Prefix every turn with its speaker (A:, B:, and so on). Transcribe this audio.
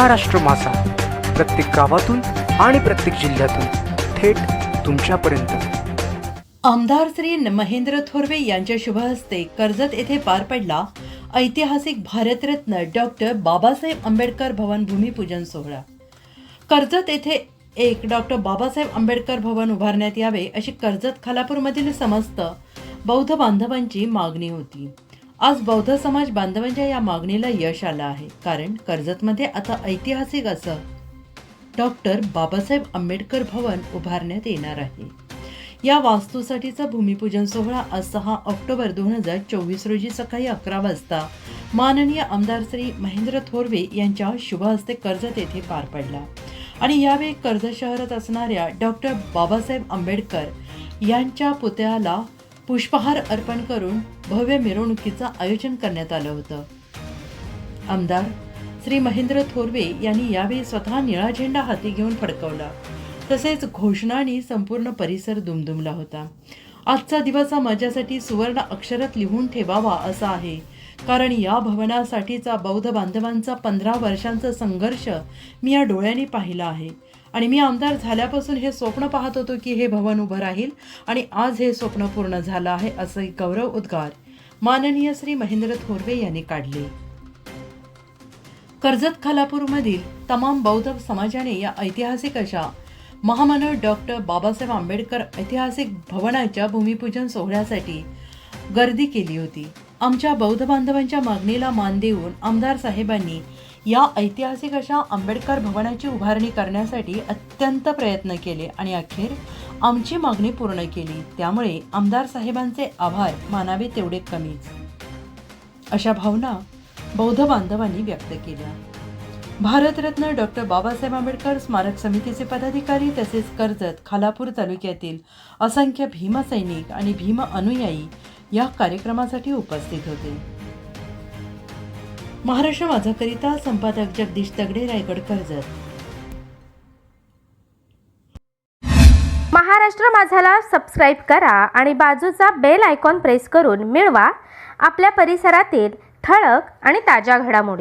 A: महाराष्ट्र मासा. प्रत्येक गावातून आणि प्रत्येक जिल्ह्यातून थेट तुमच्यापर्यंत.
B: आमदार श्री महेंद्र थोरवे यांच्या शुभ हस्ते कर्जत येथे पार पडला ऐतिहासिक भारतरत्न डॉक्टर बाबासाहेब आंबेडकर भवन भूमिपूजन सोहळा. कर्जत येथे एक डॉक्टर बाबासाहेब आंबेडकर भवन उभारण्यात यावे अशी कर्जत खालापूरमधील समस्त बौद्ध बांधवांची मागणी होती. आज बौद्ध समाज बांधवांच्या या मागणीला यश आलं आहे. कारण कर्जतमध्ये आता ऐतिहासिक असं डॉक्टर बाबासाहेब आंबेडकर भवन उभारण्यात येणार आहे. या वास्तूसाठीचा भूमिपूजन सोहळा आज सहा ऑक्टोबर दोन हजार चोवीस रोजी सकाळी अकरा वाजता माननीय आमदार श्री महेंद्र थोरवे यांच्या शुभ हस्ते कर्जत येथे पार पडला. आणि यावेळी कर्जत शहरात असणाऱ्या डॉक्टर बाबासाहेब आंबेडकर यांच्या पुतळ्याला पुष्पहार अर्पण करून भव्य मिरवणुकीचं आयोजन करण्यात आलं होतं. आमदार श्री महेंद्र थोरवे यांनी यावेळी स्वतः निळा झेंडा हाती घेऊन फडकवला. तसेच घोषणाने संपूर्ण परिसर दुमदुमला होता. आजचा दिवस हा माझ्यासाठी सुवर्ण अक्षरात लिहून ठेवावा असा आहे. कारण या भवनासाठीचा बौद्ध बांधवांचा पंधरा वर्षांचा संघर्ष मी या डोळ्यांनी पाहिला आहे. आणि मी आमदार झाल्यापासून हे स्वप्न पाहत होतो की हे भवन उभं राहील आणि आज हे स्वप्न पूर्ण झालं आहे असे गौरव उद्गार माननीय श्री महेंद्र थोरवे यांनी काढले. कर्जत खालापूरमधील तमाम बौद्ध समाजाने या ऐतिहासिक अशा महामानव डॉक्टर बाबासाहेब आंबेडकर ऐतिहासिक भवनाच्या भूमिपूजन सोहळ्यासाठी गर्दी केली होती. आमच्या बौद्ध बांधवांच्या मागणीला मान देऊन आमदार साहेबांनी या ऐतिहासिक अशा आंबेडकर भवनाची उभारणी करण्यासाठी अत्यंत प्रयत्न केले आणि अखेर आमची मागणी पूर्ण केली. त्यामुळे आमदार साहेबांचे आभार मानावे तेवढे कमीच. अशा भावना बौद्ध बांधवांनी व्यक्त केल्या. भारतरत्न डॉक्टर बाबासाहेब आंबेडकर स्मारक समितीचे पदाधिकारी तसेच कर्जत खालापूर तालुक्यातील असंख्य भीमसैनिक आणि भीम अनुयायी या कार्यक्रमासाठी उपस्थित होते. महाराष्ट्र माझाकरिता संपादक जगदीश तगडे रायगड कर्जत.
C: महाराष्ट्र माझाला सबस्क्राईब करा आणि बाजूचा बेल आयकॉन प्रेस करून मिळवा. आपल्या परिसरातील ठळक आणि ताज्या घडामोडी.